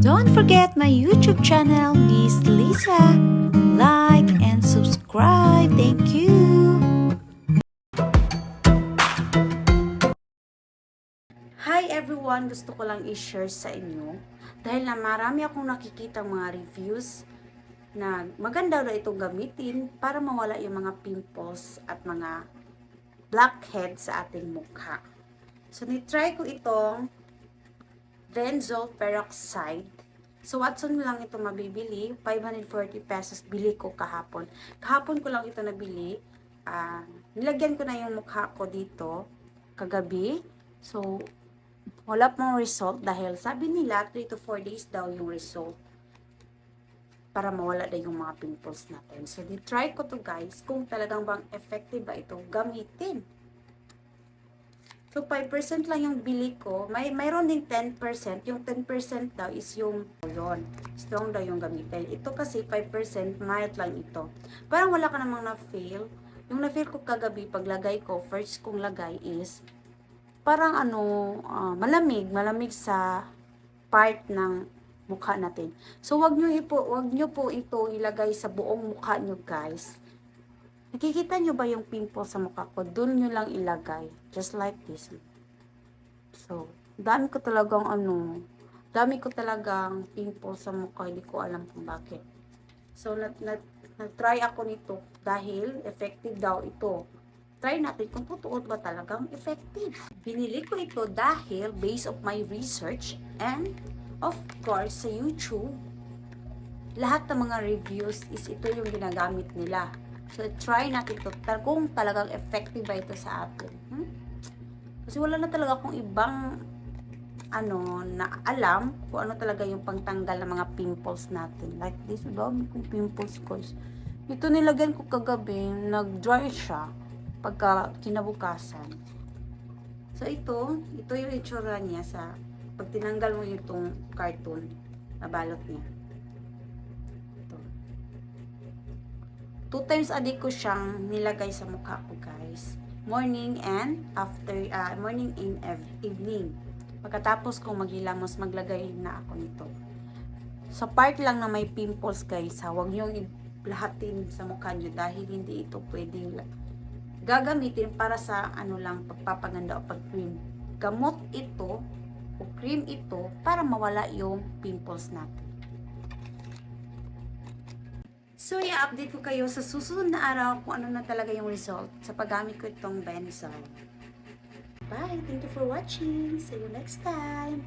Don't forget my YouTube channel, Miss Lisa. Like and subscribe. Thank you. Hi everyone! Gusto ko lang i-share sa inyo dahil na marami akong nakikita mga reviews na maganda daw itong gamitin para mawala yung mga pimples at mga blackheads sa ating mukha. So, nitry ko itong benzoyl peroxide. So, Watson lang ito mabibili. 540 pesos bili ko kahapon. Kahapon ko lang ito nabili. Ah, nilagyan ko na yung mukha ko dito kagabi. So, wala pong result dahil sabi nila 3 to 4 days daw yung result para mawala na yung mga pimples natin. So, di-try ko to guys kung talagang bang effective ba ito gamitin. So, 5% lang yung bili ko. May, mayroon din 10%. Yung 10% daw is yung yun. Strong daw yung gamitin. Ito kasi 5%, mild lang ito. Parang wala ka namang na-feel. Yung na-feel ko kagabi, paglagay ko, first kong lagay is parang ano, ah, malamig, malamig sa part ng mukha natin. So wag niyo ipo, wag niyo po ito ilagay sa buong mukha niyo, guys. Nakikita niyo ba yung pimple sa mukha ko? Doon niyo lang ilagay, just like this. So, dami ko talagang ano, dami ko talagang pimple sa mukha, hindi ko alam kung bakit. So, nat, nat, nag-try ako nito dahil effective daw ito try natin kung totoo ba talagang effective. Binili ko ito dahil based of my research and of course sa YouTube, lahat ng mga reviews is ito yung ginagamit nila. So try natin tar- kung talagang effective ba ito sa atin. Hmm? Kasi wala na talaga akong ibang ano na alam kung ano talaga yung pangtanggal ng mga pimples natin. Like this, dami kong pimples guys. Ito nilagyan ko kagabi, nag-dry siya pagka kinabukasan. So ito, ito yung itsura niya sa pag tinanggal mo itong cartoon na balot niya. Two times a day ko siyang nilagay sa mukha ko guys. Morning and after, ah, morning and ev- evening. Pagkatapos kong maghilamos, maglagay na ako nito. Sa part lang na may pimples guys ha, huwag niyong lahatin sa mukha niyo dahil hindi ito pwedeng gagamitin para sa ano lang pagpapaganda o pag-cream. Gamot ito o cream ito para mawala yung pimples natin. So, i-update ko kayo sa susunod na araw kung ano na talaga yung result sa paggamit ko itong Benzoyl. Bye! Thank you for watching! See you next time!